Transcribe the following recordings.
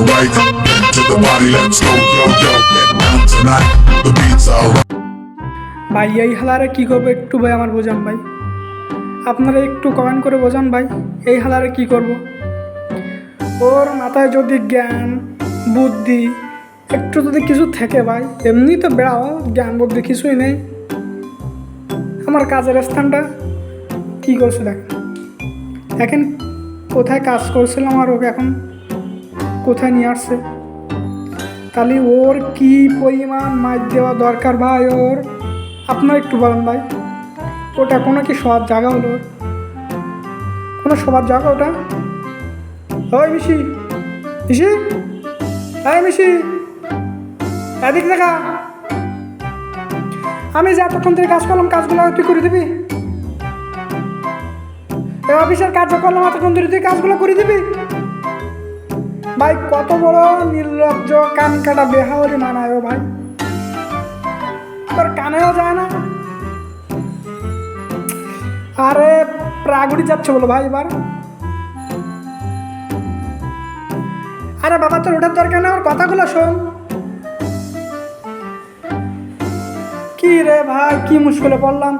alright. To the party, let's go, yo, yo. Down tonight, the beats alright. ভাই এই হালারে কী করব একটু ভাই আমার বোঝান ভাই আপনারা একটু কমেন্ট করে বোঝান ভাই এই হালারে কী করব ওর মাথায় যদি জ্ঞান বুদ্ধি একটু যদি কিছু থেকে ভাই এমনি তো বেড়াও জ্ঞান বুদ্ধি কিছুই নেই আমার কাজের স্থানটা কী করছে দেখেন দেখেন কোথায় কাজ করছিলাম আর ওকে এখন কোথায় নিয়ে আসছে? তাহলে ওর কি পরিমাণ মাছ দেওয়া দরকার ভাই ওর? আপনার একটু বলেন ভাই। ওটা কোনো কি সবার জায়গা হলো? কোনো সবার জায়গা ওটা? ওই মিশি মিশি হ্যাঁ মিশি, এদিক দেখা। আমি যে এতক্ষণ থেকে কাজ করলাম, কাজগুলো তুই করে দিবি? অফিসের কাজ করলাম, এতক্ষণ ধরে তুই কাজগুলো করে দিবি? ভাই, কত বড় নির্লজ্জ, কান কাটা বেহাওয়ারি মানায় ভাই। তোর কানেও যায় না। আরে, প্রাগুড়ি যাচ্ছে বলো ভাই এবার। আরে বাবা, তোর ওটার দরকার নেই, আমার কথাগুলো শোন। কি রে ভাই, কি মুশকিলে পড়লাম।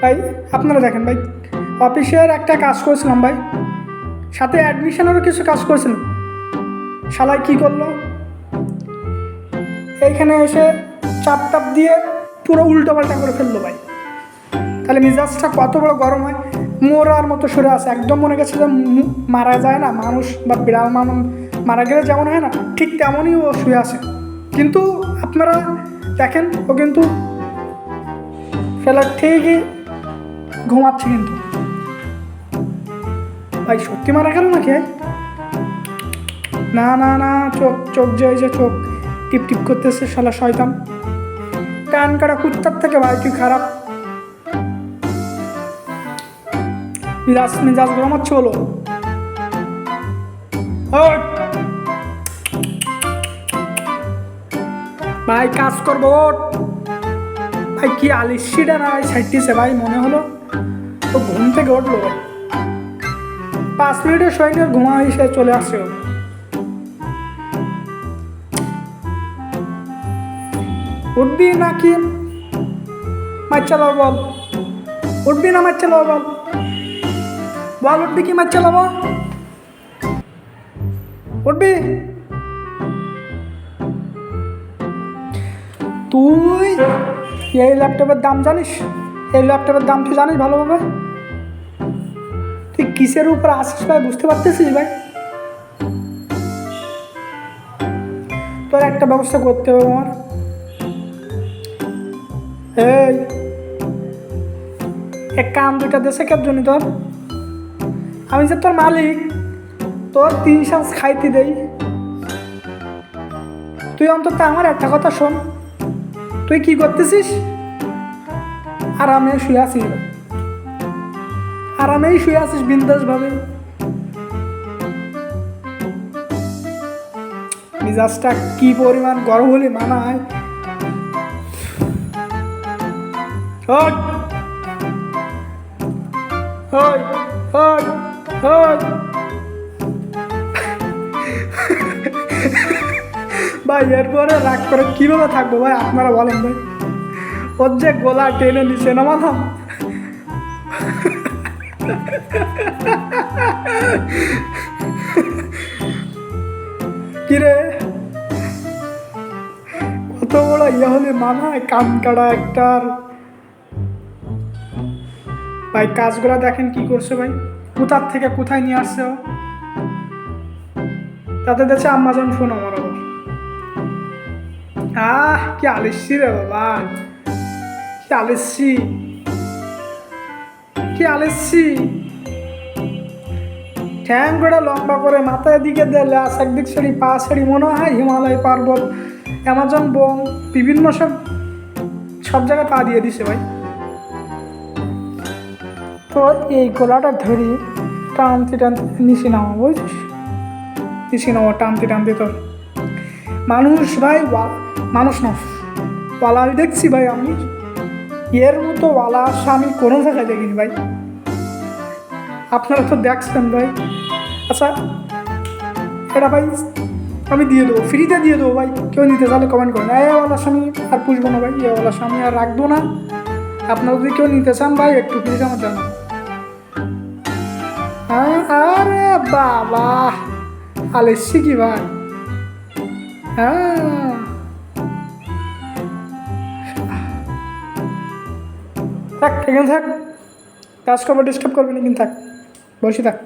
ভাই, আপনারা দেখেন ভাই, অফিসের একটা কাজ করেছিলাম ভাই। সাথে অ্যাডমিশনেরও কিছু কাজ করেছিলাম। শালায় কি করল? এইখানে এসে চাপ টাপ দিয়ে পুরো উল্টো পাল্টা করে ফেলল ভাই। তাহলে মিজাজটা কত বড় গরম হয়। মোরার মতো সরে আছে। একদম মনে গেছে যে মারা যায় না। মানুষ বা বিড়াল মানুষ মারা গেলে যেমন হয় না, ঠিক তেমনই ও শুয়ে আছে। কিন্তু আপনারা দেখেন, ও কিন্তু ফেলা ঠিকই ঘুমাচ্ছে কিন্তু। ভাই, সত্যি মারা গেল নাকি না না না, চোখ চোখ যে যে চোখ টিপ টিপ করতেছে শালা শয়তান। কান কাটা কুত্তার থেকে ভাই, তুই খারাপ। মিজাজ মিজাজ গরম চলো। ওই! ভাই, কাজ করব। ভাই, কি আলিশিটা না ছাইটিছে ভাই, মনে হলো। ও ঘুম থেকে উঠল, ভাই। পাঁচ মিনিটের সৈন্য ঘুমা এসে চলে আসছে ও উঠবি নাকি? মাছ চালাবো বল। উঠবি না মাছ চালাবো বল। বল, উঠবি কি মাছ চালাবো উঠবি। তুই এই ল্যাপটপের দাম জানিস? এই ল্যাপটপের দাম তুই জানিস ভালোভাবে? তুই কিসের উপর আসিস ভাই? বুঝতে পারতেছিস ভাই? তোর একটা ব্যবস্থা করতে হবে আমার। এই, এক কাম দুইটা দেশে কেপ জন্য তোর। আমি যে তোর মালিক, তোর তিন শ্বাস খাইতে দেই। তুই অন্তত আমার একটা কথা শোন। তুই কি করতেছিস? আর আরামে শুয়ে আছিস। আরামেই শুয়ে আছিস বিন্দাস ভাবে মিজাজটা কি পরিমাণ গরম হলে ওই, ওই। ভাই এরপরে রাগ করে কীভাবে থাকব ভাই আপনারা বলেন ভাই। ওর যে গোলা টেনে নিচে নামালাম। কিরে? কত বড় ইয়ে হলে মানায় কান কাটা একটার। ভাই, কাজগুলো দেখেন কি করছে ভাই। কোথার থেকে কোথায় নিয়ে আসছে তাতে দেখছে আম্মাজন ফোন আমার আবার। আহ, কি আলিসি রে বাবা। কি আলিসি কি আলিসি করে লম্বা করে মাথায় দিকে দিয়ে, ল্যাস একদিক সারি, পা সারি, মনে হয় হিমালয় পার্বত। অ্যামাজন বন বিভিন্ন সব সব জায়গায় পা দিয়ে দিছে ভাই। তো এই গোলাটা ধরি, টানতে টানতে নিচে নামা, বুঝছিস? নিচে নামা, টানতে টানতে তোর। মানুষ ভাই মানুষ না আমি দেখছি ভাই আমি। এর মতো ওয়ালা আসা আমি কোনো জায়গায় দেখিনি ভাই। আপনারা তো দেখছেন ভাই। আচ্ছা এটা ভাই আমি দিয়ে দেবো, ফ্রিতে দিয়ে দেবো ভাই। কেউ নিতে চাইলে কমেন্ট করেন এ ওয়ালা স্বামী আর পুষবো না ভাই এওয়ালা স্বামী আর রাখব না। আপনারা যদি কেউ নিতে চান ভাই, একটু প্লিজ আমার হ্যাঁ আরে বাবা আলেসি কি ভাই। হ্যাঁ থাক এখানে থাক। কাজ করব ডিস্টার্ব করবেন কিন্তু থাক। বসে থাক।